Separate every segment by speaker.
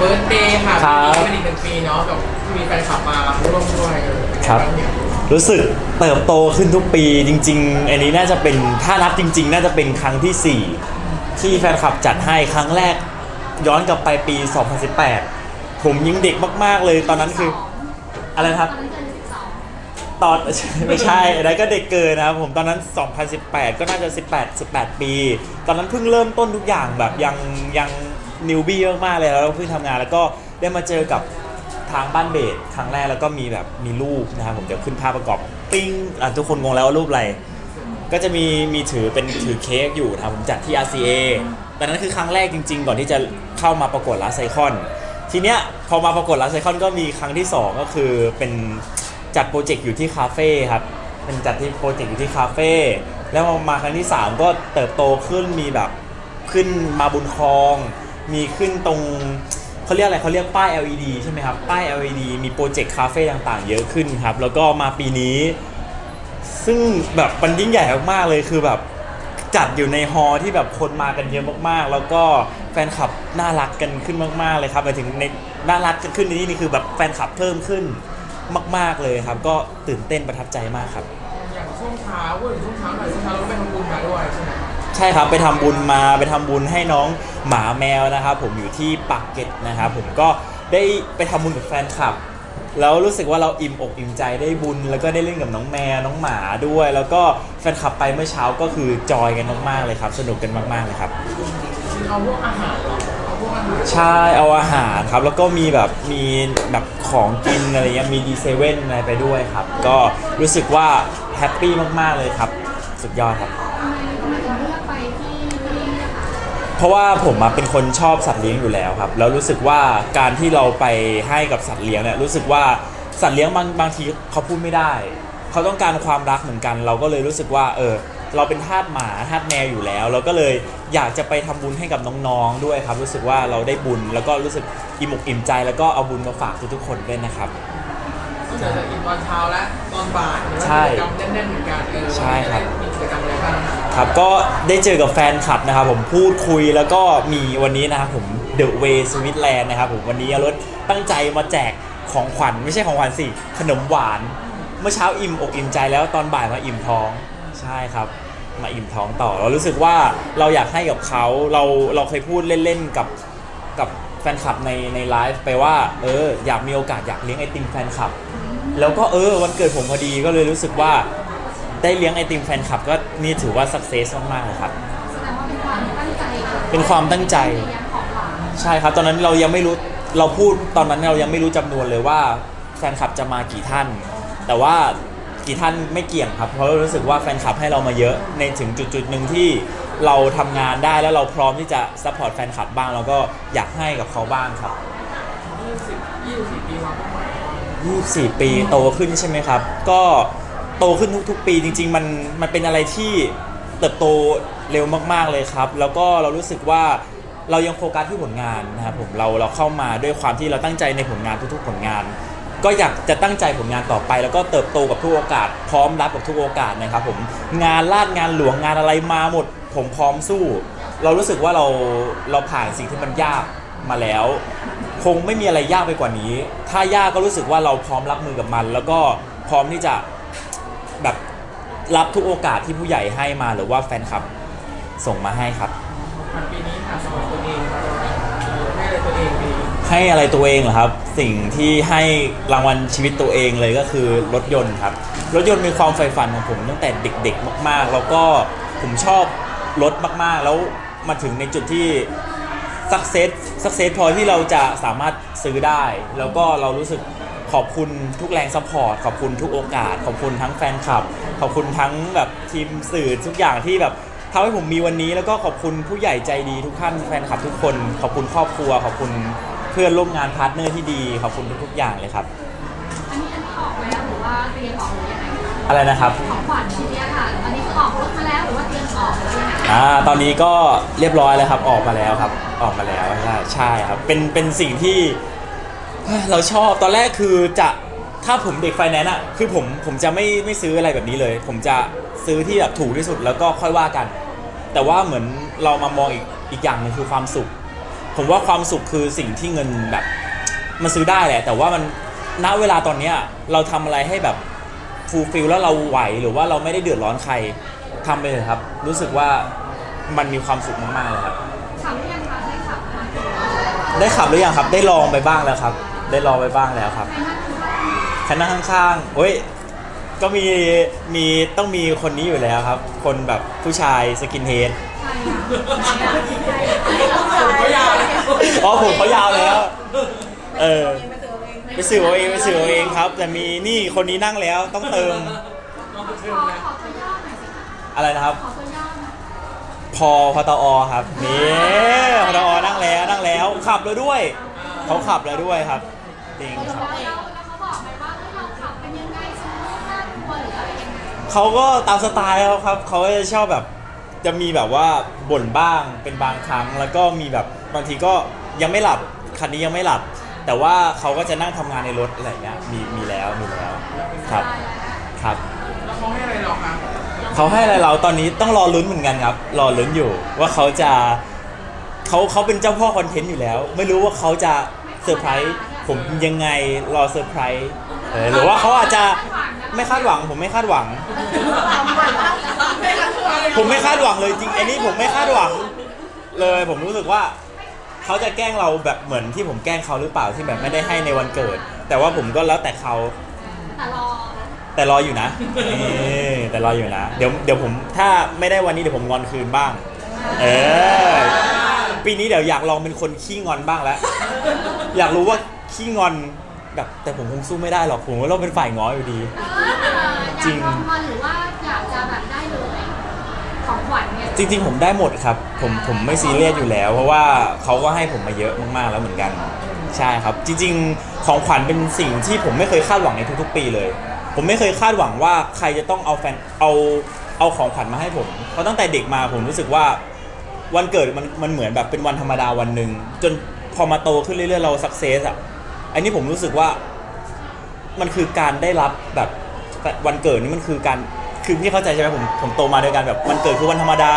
Speaker 1: เบิร์ดเดย์ค่ะ
Speaker 2: ครับ
Speaker 1: ปีนี้เป็นอีกหนึ่งปีเนาะกับที่มีแฟนคลับมาร่วมด้วยเออ
Speaker 2: ครับ
Speaker 1: เนี่ย
Speaker 2: รู้สึกเติบโตขึ้นทุกปีจริง ๆ อันนี้น่าจะเป็นถ้านับจริง ๆ น่าจะเป็นครั้งที่ 4 ที่แฟนคลับจัดให้ครั้งแรกย้อนกลับไปปี 2018 ผมยังเด็กมาก ๆ เลยตอนนั้นคือ อะไรนะครับตอนไม่ใช่อันนั้นก็เด็กเกินนะครับผมตอนนั้น 2018 ก็น่าจะ 18 18 ปี ตอนนั้นเพิ่งเริ่มต้นทุกอย่างแบบยังยัง นิวบี้มากๆเลยแล้วเพิ่งทำงานแล้วก็ได้มาเจอกับทางบ้านเบสครั้งแรกแล้วก็มีแบบมีรูปนะครับผมเดี๋ยวขึ้นภาพประกอบปิ้งอะทุกคนงงแล้วว่ารูปอะไร ก็จะมีมีถือเป็นถือเค้กอยู่นะครับผมจัดที่ RCA แตอนนั้นคือครั้งแรกจริง ๆ ก่อนที่จะเข้ามาประกวดลาไซคอน ทีเนี้ยพอมาประกวดลาไซคอนก็มีครั้งที่ 2 ก็คือเป็นจัดโปรเจกต์อยู่ที่คาเฟ่ครับเป็นจัดที่โปรเจกต์อยู่ที่คาเฟ่แล้วมาครั้งที่ 3 ก็เติบโตขึ้นมีแบบขึ้นมาบุญครอง มีขึ้นตรงเขาเรียกอะไรเขาเรียกป้าย LED ใช่ไหมครับ ป้าย LED มีโปรเจกต์คาเฟ่ต่างๆ เยอะขึ้นครับ แล้วก็มาปีนี้ ซึ่งแบบมันยิ่งใหญ่มากๆเลยคือแบบจัดอยู่ในฮอลล์ที่แบบคนมากันเยอะมากๆ แล้วก็แฟนคลับน่ารักกันขึ้นมาก ๆ เลยครับหมายถึงในน่ารักกันขึ้นในที่นี่คือแบบแฟนคลับเพิ่มขึ้นมาก ๆเลยครับ ก็ตื่นเต้นประทับใจมากครับ
Speaker 1: อย่างช่วงเช้าพูดถึงช่วงเช้าหน่อยช่วงเช้าเราไปทำบุญมาด้วยใช่ไหม
Speaker 2: ช่ครับไปทำบุญมาไปทำบุญให้น้องหมาแมวนะครับผมอยู่ที่ปากเกร็ดนะครับผมก็ได้ไปทำบุญกับแฟนคลับ แล้วรู้สึกว่าเราอิ่มอกอิ่มใจได้บุญ แล้วก็ได้เล่นกับน้องแมวน้องหมาด้วย แล้วก็แฟนคลับไปเมื่อเช้าก็คือจอยกันมากๆเลยครับ สนุกกันมากๆเลยครับ
Speaker 1: เอาพวกอาหารเหรอเอาพวกอาหาร
Speaker 2: ใช่เอาอาหารครับแล้วก็มีแบบมีแบบของกินอะไรเงี้ยมีดีเซเว่นอะไรไปด้วยครับ ก็รู้สึกว่าแฮปปี้มากๆเลยครับ สุดยอดครับ
Speaker 3: ทำไมทำไมถึงเลือกไปที่ที่นี่นะคะ
Speaker 2: เพราะว่าผมอะเป็นคนชอบสัตว์เลี้ยงอยู่แล้วครับ แล้วรู้สึกว่าการที่เราไปให้กับสัตว์เลี้ยงเนี่ยรู้สึกว่าสัตว์เลี้ยงบางบางทีเขาพูดไม่ได้ เขาต้องการความรักเหมือนกัน เราก็เลยรู้สึกว่า เออ เราเป็นทาสหมาทาสแมวอยู่แล้ว เราก็เลยอยากจะไปทำบุญให้กับน้องๆด้วยครับ รู้สึกว่าเราได้บุญแล้วก็รู้สึกอิ่มอกอิ่มใจ แล้วก็เอาบุญมาฝากทุกๆคนด้วยนะครับ
Speaker 1: ก็เจอจะกินตอนเช้าและตอนบ่ายเห็นว่า
Speaker 2: ใช่
Speaker 1: กิจกรรมแน่นๆเหมือนกันเออ
Speaker 2: ใช่ครับ
Speaker 1: มีกิจกรรมอะไรบ้างคะ
Speaker 2: ครับก็ได้เจอกับแฟนคลับนะครับผมพูดคุยแล้วก็มีวันนี้นะครับผม The Way Switzerland นะครับผมวันนี้รถตั้งใจมาแจกของขวัญไม่ใช่ของขวัญสิ ขนมหวาน เมื่อเช้าอิ่มอกอิ่มใจแล้วตอนบ่ายมาอิ่มท้องใช่ครับ มาอิ่มท้องต่อเรารู้สึกว่าเราอยากให้กับเขาเราเราเคยพูดเล่นๆกับกับแฟนคลับในในไลฟ์ไปว่าเอออยากมีโอกาสอยากเลี้ยงไอติมแฟนคลับ แล้วก็เออวันเกิดผมพอดีก็เลยรู้สึกว่าได้เลี้ยงไอติมแฟนคลับก็นี่ถือว่าสักเซสมากๆเลยครับ
Speaker 3: แสดงว่าเป็นความตั้งใจ
Speaker 2: เป็นความตั้งใจ
Speaker 3: เลี้ยงของหวาน
Speaker 2: ใช่ครับตอนนั้นเรายังไม่รู้เราพูดตอนนั้นเรายังไม่รู้จำนวนเลยว่าแฟนคลับจะมากี่ท่าน แต่ว่ากี่ท่านไม่เกี่ยงครับ เพราะเรารู้สึกว่าแฟนคลับให้เรามาเยอะในถึงจุดจุดๆหนึ่งที่เราทำงานได้แล้วเราพร้อมที่จะซัพพอร์ตแฟนคลับบ้างเราก็อยากให้กับเขาบ้างครับ
Speaker 1: ยี่สิบยี่สิบปีวางเป้าหมาย
Speaker 2: 24 ปีโตขึ้นใช่ไหมครับ ก็โตขึ้นทุกๆ ปีจริง ๆ มันมันเป็นอะไรที่เติบโตเร็วมากๆเลยครับ แล้วก็เรารู้สึกว่าเรายังโฟกัสที่ผลงานนะครับผมเราเราเข้ามาด้วยความที่เราตั้งใจในผลงานทุกๆ ผลงาน ก็อยากจะตั้งใจผลงานต่อไป แล้วก็เติบโตกับทุกโอกาส พร้อมรับกับทุกโอกาสนะครับผมงานลาดงานหลวงงานอะไรมาหมด ผมพร้อมสู้ เรารู้สึกว่าเราเราผ่านสิ่งที่มันยากมาแล้ว คงไม่มีอะไรยากไปกว่านี้ ถ้ายากก็รู้สึกว่าเราพร้อมรับมือกับมัน แล้วก็พร้อมที่จะแบบรับทุกโอกาสที่ผู้ใหญ่ให้มาหรือว่าแฟนคลับส่งมาให้ครับ
Speaker 1: ผ่านปีนี้ค่ะสำหรับตัวเองเราให้อะไรตัวเองปีนี้
Speaker 2: ให้อะไรตัวเองเหรอครับ สิ่งที่ให้รางวัลชีวิตตัวเองเลยก็คือรถยนต์ครับ รถยนต์เป็นความใฝ่ฝันของผมตั้งแต่เด็กๆ มาก ๆ แล้วก็ผมชอบรถมากๆ แล้วมาถึงในจุดที่ สักเซสสักเซสพอที่เราจะสามารถซื้อได้ แล้วก็เรารู้สึกขอบคุณทุกแรงซัพพอร์ตขอบคุณทุกโอกาส ขอบคุณทั้งแฟนคลับ ขอบคุณทั้งแบบทีมสื่อทุกอย่างที่แบบทำให้ผมมีวันนี้แล้วก็ขอบคุณผู้ใหญ่ใจดีทุกท่านแฟนคลับทุกคน ขอบคุณครอบครัว ขอบคุณเพื่อนร่วมงานพาร์ทเนอร์ที่ดี ขอบคุณทุกๆอย่างเลยครับ
Speaker 3: อันนี้อันนี้ออกแล้วหรือว่าเตรียมออก อยังไงคะ
Speaker 2: อะไรนะครับ
Speaker 3: ของขวัญชิ้นเนี้ยค่ะ อันนี้คือออกรถมาแล้วหรือว่าเตรียมออกหรือยังไง
Speaker 2: อ่าตอนนี้ก็เรียบร้อยแล้วครับออกมาแล้วครับ ออกมาแล้วใช่ใช่ครับเป็นเป็นสิ่งที่เฮ้ยเราชอบตอนแรกคือจะถ้าผมเด็กไฟแนนซ์อะคือผมผมจะไม่ไม่ซื้ออะไรแบบนี้เลย ผมจะซื้อที่แบบถูกที่สุดแล้วก็ค่อยว่ากัน แต่ว่าเหมือนเรามามองอีกอีกอย่างหนึงคือความสุข ผมว่าความสุขคือสิ่งที่เงินแบบ มันซื้อได้แหละ แต่ว่ามันณเวลาตอนเนี้ยเราทำอะไรให้แบบ ฟูลฟิลแล้วเราไหวหรือว่าเราไม่ได้เดือดร้อนใครทำไปเลยครับ รู้สึกว่ามันมีความสุขมากๆเลยครับ
Speaker 3: ขับหรือยังคะได้ขับไหม
Speaker 2: ได้ขับหรือยังครับ ได้ลองไปบ้างแล้วครับ ได้ลองไปบ้างแล้วครับ
Speaker 3: ใครนั่งข้าง
Speaker 2: คันนั่งข้างๆโอ้ย ก็มี มีต้องมีคนนี้อยู่แล้วครับ คนแบบผู้ชายสกินเฮด
Speaker 3: ใครอะใครอะใครอะ
Speaker 1: ผมก็ยาวแล้ว
Speaker 2: อ๋อผมเขายาวแล้ว เออ ไปสื่อเอาเองไปสื่อเอาเองครับ แต่มีนี่คนนี้นั่งแล้วต้องเติม
Speaker 3: ขอขอตัวย่อหน่อยสิคะ
Speaker 2: อะไรนะครับ
Speaker 3: ขอตัวย่อหน่อย
Speaker 2: พอพตอครับนี่พตอนั่งแล้วนั่งแล้วขับแล้วด้วย เขาขับแล้วด้วยครับจริงครับ
Speaker 3: แล้วแล้วเขาบอกไหมว่าเฮ้ยเราขับเป็นยังไงสมมติน่ากลัวหรืออะไรยังไง
Speaker 2: เขาก็ตามสไตล์เขาครับ เขาก็จะชอบแบบจะมีแบบว่าบ่นบ้างเป็นบางครั้ง แล้วก็มีแบบบางทีก็ยังไม่หลับคันนี้ยังไม่หลับ แต่ว่าเขาก็จะนั่งทำงานในรถอะไรอย่างเงี้ยมีมีแล้วมีแล้วครับครับ
Speaker 1: แล้วเขาให้อะไรเราคะ
Speaker 2: เขาให้อะไรเราตอนนี้ต้องรอลุ้นเหมือนกันครับ รอลุ้นอยู่ว่าเขาจะเขาเขาเป็นเจ้าพ่อคอนเทนต์อยู่แล้ว ไม่รู้ว่าเขาจะเซอร์ไพรส์ผมยังไงรอเซอร์ไพรส์เออหรือว่าเขาอาจจะไม่คาดหวัง ผมไม่คาดหวัง ผมไม่คาดหวังเลยจริงไอ้นี่ผมไม่คาดหวัง เลยผมรู้สึกว่า เขาจะแกล้งเราแบบเหมือนที่ผมแกล้งเขาหรือเปล่าที่แบบไม่ได้ให้ในวันเกิด แต่ว่าผมก็แล้วแต่เขา
Speaker 3: แต่รอ
Speaker 2: แต่รออยู่นะนี่แต่รออยู่นะ เดี๋ยวเดี๋ยวผมถ้าไม่ได้วันนี้เดี๋ยวผมงอนคืนบ้าง เออ ปีนี้เดี๋ยวอยากลองเป็นคนขี้งอนบ้างแล้ว อยากรู้ว่าขี้งอนแบบแต่ผมคงสู้ไม่ได้หรอกผมว่าเราเป็นฝ่ายง้ออยู่ดี
Speaker 3: เอออยาก
Speaker 2: จริง
Speaker 3: ลองมาหรือว่าอยากจะแบบได้ วัญเนี่ย
Speaker 2: จริงๆ ผมได้หมดครับ ผมผมไม่ซีเรียสอยู่แล้ว เพราะว่าเขาก็ให้ผมมาเยอะมากๆแล้วเหมือนกัน ใช่ครับ จริง ๆ ของขวัญเป็นสิ่งที่ผมไม่เคยคาดหวังในทุกๆ ปีเลย ผมไม่เคยคาดหวังว่าใครจะต้องเอาแฟนเอาเอาของขวัญมาให้ผม เพราะตั้งแต่เด็กมาผมรู้สึกว่าวันเกิดมันมันเหมือนแบบเป็นวันธรรมดาวันหนึ่งจนพอมาโตขึ้นเรื่อยๆเราสักเซสอะอันนี้ผมรู้สึกว่ามันคือการได้รับแบบวันเกิดนี่มันคือการ คือพี่เข้าใจใช่ไหมผมผมโตมาด้วยกันแบบวันเกิดคือวันธรรมดา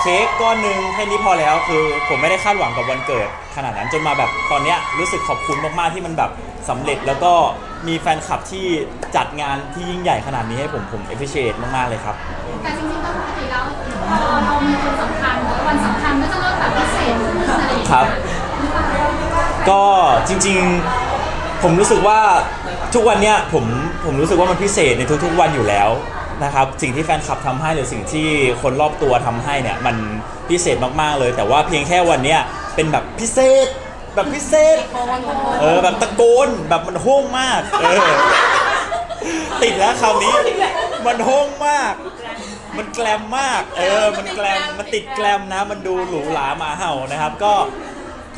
Speaker 2: เค้กก้อนหนึ่งแค่นี้พอแล้วคือผมไม่ได้คาดหวังกับวันเกิด ขนาดนั้นจนมาแบบตอนเนี้ยรู้สึกขอบคุณมากๆที่มันแบบสำเร็จแล้วก็มีแฟนคลับที่จัดงานที่ยิ่งใหญ่ขนาดนี้ให้ผมผมเอฟ i เชตมากๆเลยครับ
Speaker 3: แต่จริงๆแล้วปกติแล้วพอเรามีคนสำคัญหรือวันสำคัญก็จะเริ่มแบบพิเศษขึ้นอะไรอย่างเงี้ย
Speaker 2: ครับ
Speaker 3: หรือเปล่า
Speaker 2: ก็จริงๆ ผมรู้สึกว่า ทุกวันเนี้ยผมผมรู้สึกว่ามันพิเศษในทุก ๆ วันอยู่แล้วนะครับสิ่งที่แฟนคลับทำให้หรือสิ่งที่คนรอบตัวทำให้เนี่ยมันพิเศษมากๆเลย แต่ว่าเพียงแค่วันเนี้ยเป็นแบบพิเศษ แบบพิเศษ เออแบบตะโกนแบบมันโห้งมากเออติดแล้วคำนี้มันโห้งมาก มันแกลมมาก เออ มันแกลมมันติดแกลมนะ มันดูหรูหราหมาเห่านะครับ ก็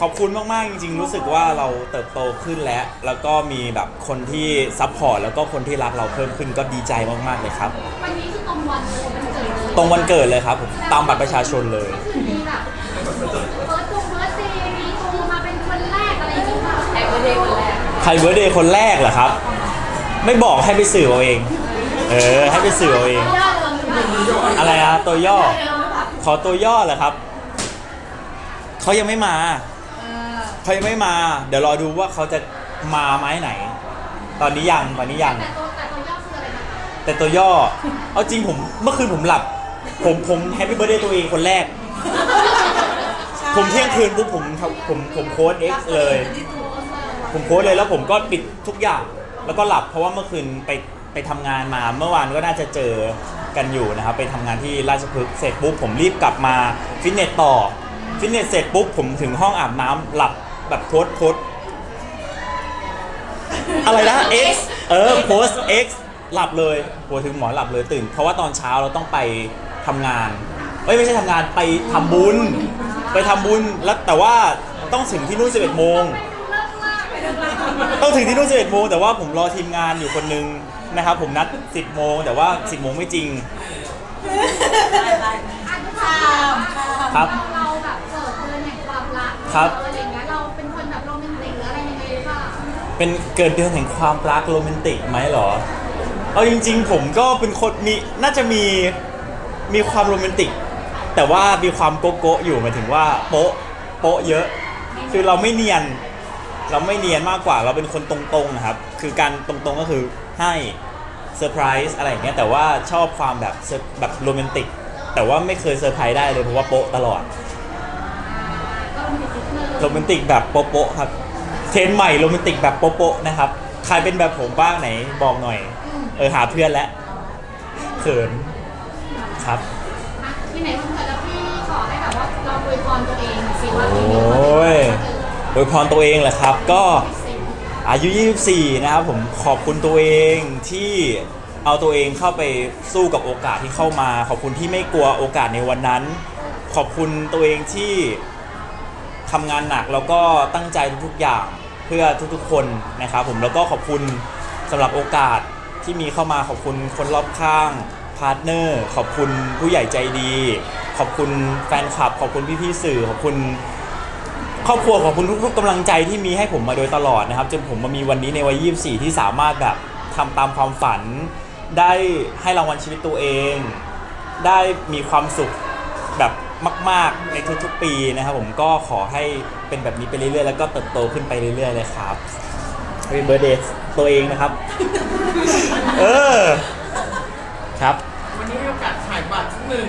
Speaker 2: ขอบคุณมากๆจริง ๆ รู้สึกว่าเราเติบโตขึ้นแล้ว แล้วก็มีแบบคนที่ซัพพอร์ตแล้วก็คนที่รักเราเพิ่มขึ้นก็ดีใจมากๆเลยครับ
Speaker 3: วันนี้คือตรงวันเลยมันเกิดเลย
Speaker 2: ตรงวันเกิดเลยครับผมตามบัตรประชาชนเลย
Speaker 3: ก็คือมีแบบเฟิร์สตูเฟิร์สเดย์มีตูมาเป็นคนแรกอะไรอย่างเงี้ยแอบเดย์คนแรก
Speaker 2: ใครเบ r ร์ d เดย์คนแรกเหรอครับ ไม่บอกให้ไปสื่อเอาเอง เออ ให้ไปสื่อเอาเอง
Speaker 3: ยอดเลย
Speaker 2: อะไรอะตัวย่อ ขอตัวย่อเหรอครับ เขายังไม่มา เขายังไม่มา เดี๋ยวรอดูว่าเขาจะมาไหมไหน ตอนนี้ยังตอนนี้ยัง
Speaker 3: แต่ตัวแต่ตัวย่อคืออะไรนะคะ
Speaker 2: แต่ตัวย่อ เอาจริงผมเมื่อคืนผมหลับ ผมผมแฮปปี้เบ t ร์ a เดย์ตัวเองคนแรก ผมเที่ยงคืนปุ๊บผมผมผมโค้ด X เลย ผมโค้ดเลยแล้วผมก็ปิดทุกอย่าง แล้วก็หลับเพราะว่าเมื่อคืนไปไปทำงานมาเมื่อวานก็น่าจะเจอกันอยู่นะครับ ไปทำงานที่ราชพฤกษ์เสร็จปุ๊บผมรีบกลับมาฟิตเนสต่อฟิตเนสเสร็จปุ๊บผมถึงห้องอาบน้ำหลับ แบบโพสต์โพสต์อะไรนะ X เออโพสต์ X หลับเลยหัวถึงหมอนหลับเลยตื่น เพราะว่าตอนเช้าเราต้องไปทำงานเอ้ยไม่ใช่ทำงานไปทำบุญ ไปทำบุญแล้วแต่ว่าต้องถึงที่นู่น11โมง ต้องถึงที่นู่น11โมงแต่ว่าผมรอทีมงานอยู่คนนึงนะครับ ผมนัด 10 โมง แต่ว่า 10 โมงไม่จริง
Speaker 3: อันที่ถาม
Speaker 2: ครับ
Speaker 3: เราแบบเกิดเดือนแห่งความรัก
Speaker 2: ครับ
Speaker 3: อะไรอย่างเงี้ เป็นเกิ
Speaker 2: ดเดือนแห่งความรักโรแมนติกไหมเหรอ เอาจริง ๆ ผมก็เป็นคนมีน่าจะมีมีความโรแมนติก แต่ว่ามีความโกโก้อยู่หมายถึงว่าโป๊ะโป๊ะเยอะ คือเราไม่เนียน เราไม่เนียนมากกว่าเราเป็นคนตรงๆนะครับ คือการตรงๆก็คือให้เซอร์ไพรส์อะไรอย่างเงี้ยแต่ว่าชอบความแบบแบบโรแมนติก แต่ว่าไม่เคยเซอร์ไพรส์ได้เลยเพราะว่าโป๊ะตลอดโรแมนติกแบบโป๊ะๆครับ เทรนด์ใหม่โรแมนติกแบบโป๊ะๆนะครับ ใครเป็นแบบผมบ้างไหนบอกหน่อย เออหาเพื่อนแล้วเขินครับ
Speaker 3: อะที่ไหนวันเกิดแล้วพี่ขอให้แบบว่าเราอวยพรตัวเองหน่อยสิว่า
Speaker 2: โอ
Speaker 3: ปีนี้ขอให้้
Speaker 2: ย
Speaker 3: เโด
Speaker 2: ยพรตัวเองแหละครับ ก็
Speaker 3: ป็น
Speaker 2: อายุ 24 นะครับผมขอบคุณตัวเองที่เอาตัวเองเข้าไปสู้กับโอกาสที่เข้ามา ขอบคุณที่ไม่กลัวโอกาสในวันนั้น ขอบคุณตัวเองที่ ทำงานหนักแล้วก็ตั้งใจทุกๆอย่างเพื่อทุกๆคนนะครับผมแล้วก็ขอบคุณสำหรับโอกาสที่มีเข้ามาขอบคุณคนรอบข้างพาร์ทเนอร์ ขอบคุณผู้ใหญ่ใจดี ขอบคุณแฟนคลับ ขอบคุณพี่ๆสื่อ ขอบคุณครอบครัวของคุณทุกๆกำลังใจที่มีให้ผมมาโดยตลอดนะครับจนผมมามีวันนี้ในวัย 24 ที่สามารถแบบทำตามความฝัน ได้ให้รางวัลชีวิตตัวเอง ได้มีความสุข มาก ๆ ในทุกๆ ปีนะครับผมก็ขอให้เป็นแบบนี้ไปเรื่อยๆ แล้วก็เติบโตขึ้นไปเรื่อยๆ เลยครับ Happy Birthday ตัวเองนะครับ เออ ครับ
Speaker 1: วันนี้ให้โอกาสถ่ายบัตรสักหนึ่ง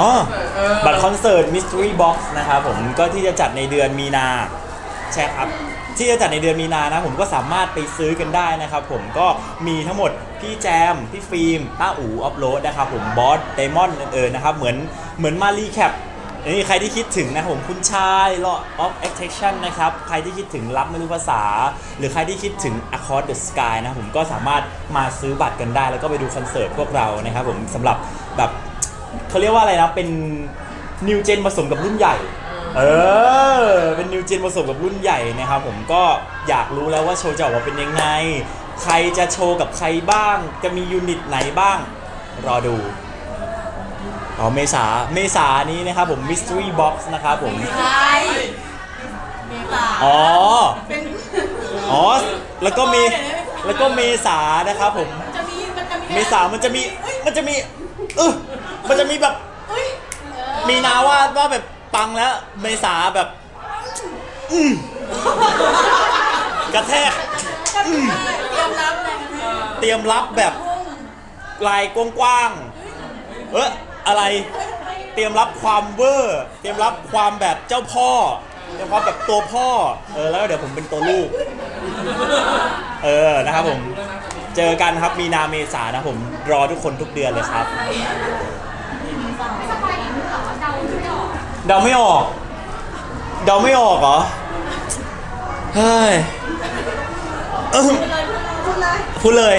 Speaker 2: อ๋อ
Speaker 1: เออ
Speaker 2: บัตรคอนเสิร์ต Mystery Box นะครับผมก็ที่จะจัดในเดือนมีนาใช่ครับ ที่จะจัดในเดือนมีนานะ ผมก็สามารถไปซื้อกันได้นะครับผมก็มีทั้งหมดพี่แจม พี่ฟิล์มต้าอูออฟโรดนะครับผมบอสไดมอนด์เออนะครับเหมือนเหมือนมารีแคป นี่ใครที่คิดถึงนะผมคุณชาย Law of Attraction นะครับ ใครที่คิดถึงรับไม่รู้ภาษา หรือใครที่คิดถึง Across the Sky นะผมก็สามารถมาซื้อบัตรกันได้ แล้วก็ไปดูคอนเสิร์ตพวกเรานะครับผมสำหรับแบบเขาเรียกว่าอะไรนะ เป็นนิวเจนผสมกับรุ่นใหญ่ เออ เป็นนิวเจนผสมกับรุ่นใหญ่นะครับผมก็อยากรู้แล้วว่าโชว์จะออกมาเป็นยังไง ใครจะโชว์กับใครบ้าง จะมียูนิตไหนบ้าง รอดู อ๋อเมษาเมษานี้นะครับผม Mystery Box นะครับผม
Speaker 4: ใช่เมษา
Speaker 2: อ๋อ
Speaker 4: เป็น
Speaker 2: อ๋อ แล้วก็มีแล้วก็เมษานะครับผม
Speaker 4: จะมีมันจะมี
Speaker 2: เมษามันจะมีมันจะมีเออมันจะมีแบบ
Speaker 4: เฮ้ย
Speaker 2: มีนาว่าว่าแบบปังแล้วเมษาแบบ อืมกระแทก
Speaker 4: เตรียมรับเลยนะ
Speaker 2: เตรียมรับแบบลายกว้างๆเออ อะไรเตรียมรับความเวอร์เตรียมรับความแบบเจ้าพ่อเตรียมความแบบตัวพ่อเออแล้วเดี๋ยวผมเป็นตัวลูก เออนะครับผม เจอกันครับมีนาเมษานะผมรอทุกคนทุกเดือนเลยครับ
Speaker 3: เดาไม่ออก
Speaker 2: เดาไม่ออกเดาไม่ออกเหรอ เฮ้ย เอิ่มพูดเลย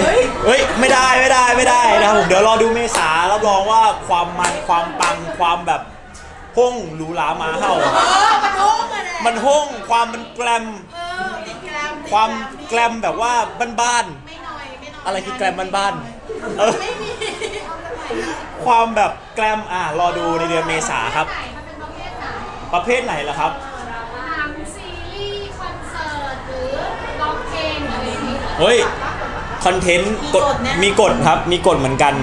Speaker 2: เฮ้ย ไม่ได้ไม่ได้ไม่ได้นะครับผมเดี๋ยวรอดูเมษารับรองว่าความมันความปังความแบบห้องหรูหรามาเห่า
Speaker 4: เออมันโอ้กันแหละ
Speaker 2: มันห้องความมันแกรม
Speaker 4: เออติดแกรมติด
Speaker 2: ความแกรมแบบว่าบ้าน
Speaker 4: ไม่น้อยไม่น้อย
Speaker 2: ๆอะไรคือแกรมบ้านๆเออ
Speaker 4: ไม่มี
Speaker 2: ความแบบแกรมอะรอดูในเดือนเมษาครับ
Speaker 3: ไหนมันเป็นประเภทไหน
Speaker 2: ประเภทไหนล่ะครับ
Speaker 3: หนังซีรีส์คอนเสิร์ตหรือร้องเพลงอะไรอย่าง เงี้ย
Speaker 2: เฮ้ยคอนเทนต์กดมีกฎครับ มีกฎเหมือนกัน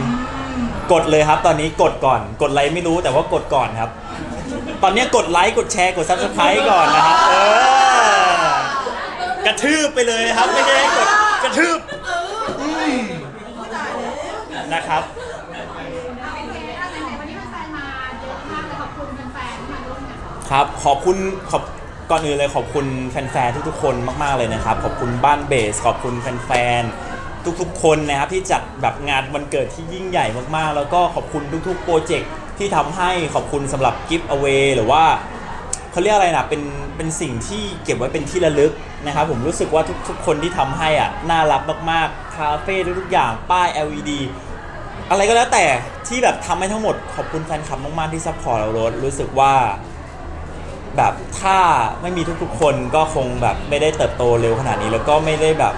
Speaker 2: กดเลยครับ ตอนนี้กดก่อน กดไลค์ไม่รู้แต่ว่ากดก่อนครับ ตอนนี้กดไลค์กดแชร์กด subscribe ก่อนนะครับเออกระทืบไปเลยครับ ไม่ใช่ให้กดกระทืบมนะครับ
Speaker 3: โอเคอะไหนๆวันนี้แฟนๆมาเยอะมากเลยขอบคุณแฟนๆที่มาร่วมงาน
Speaker 2: ครับขอบคุณขอบ ก่อนอื่นเลยขอบคุณแฟนๆทุกๆคนมากๆเลยนะครับ ขอบคุณบ้านเบส ขอบคุณแฟนๆทุกๆ คนนะครับที่จัดแบบงานวันเกิดที่ยิ่งใหญ่มากๆ แล้วก็ขอบคุณทุกๆโปรเจกต์ที่ทำให้ขอบคุณสำหรับกิฟต์เอาไว้หรือว่าเขาเรียกอะไรนะเป็นเป็นสิ่งที่เก็บไว้เป็นที่ระลึกนะครับผมรู้สึกว่าทุกๆ คนที่ทำให้อะน่ารักมากๆคาเฟ่ทุกๆอย่างป้าย LED อะไรก็แล้วแต่ที่แบบทำให้ทั้งหมดขอบคุณแฟนคลับมากๆที่ซัพพอร์ตเรารถรู้สึกว่า แบบถ้าไม่มีทุกๆคนก็คงแบบไม่ได้เติบโตเร็วขนาดนี้ แล้วก็ไม่ได้แบบ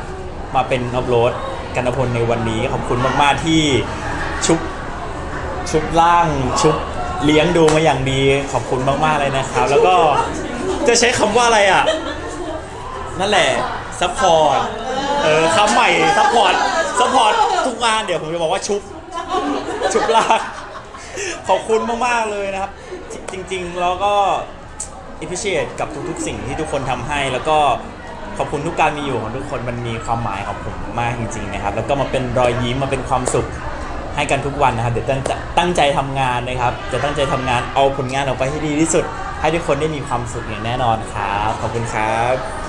Speaker 2: มาเป็นอัพโหลดกันพลในวันนี้ขอบคุณมากๆที่ชุบชุบล่างชุบเลี้ยงดูมาอย่างดีขอบคุณมากๆเลยนะครับ แล้วก็จะใช้คำว่าอะไรอะ นั่นแหละซัพพอร์ตเออคำใหม่ซัพพอร์ตซัพพอร์ตทุกงานเดี๋ยวผมจะบอกว่าชุบชุบลากขอบคุณมากๆเลยนะครับ จริง ๆ แล้วก็ อิพิเชตกับทุกๆ สิ่งที่ทุกคนทำให้ แล้วก็ขอบคุณทุกการมีอยู่ของทุกคนมันมีความหมายขอบผมมากจริงๆนะครับ แล้วก็มาเป็นรอยยิ้มมาเป็นความสุขให้กันทุกวันนะครับเดี๋ยวตั้งจะตั้งใจทำงานนะครับ จะตั้งใจทำงานเอาผลงานออกไปให้ดีที่สุด ให้ทุกคนได้มีความสุขอย่างแน่นอนครับ ขอบคุณครับ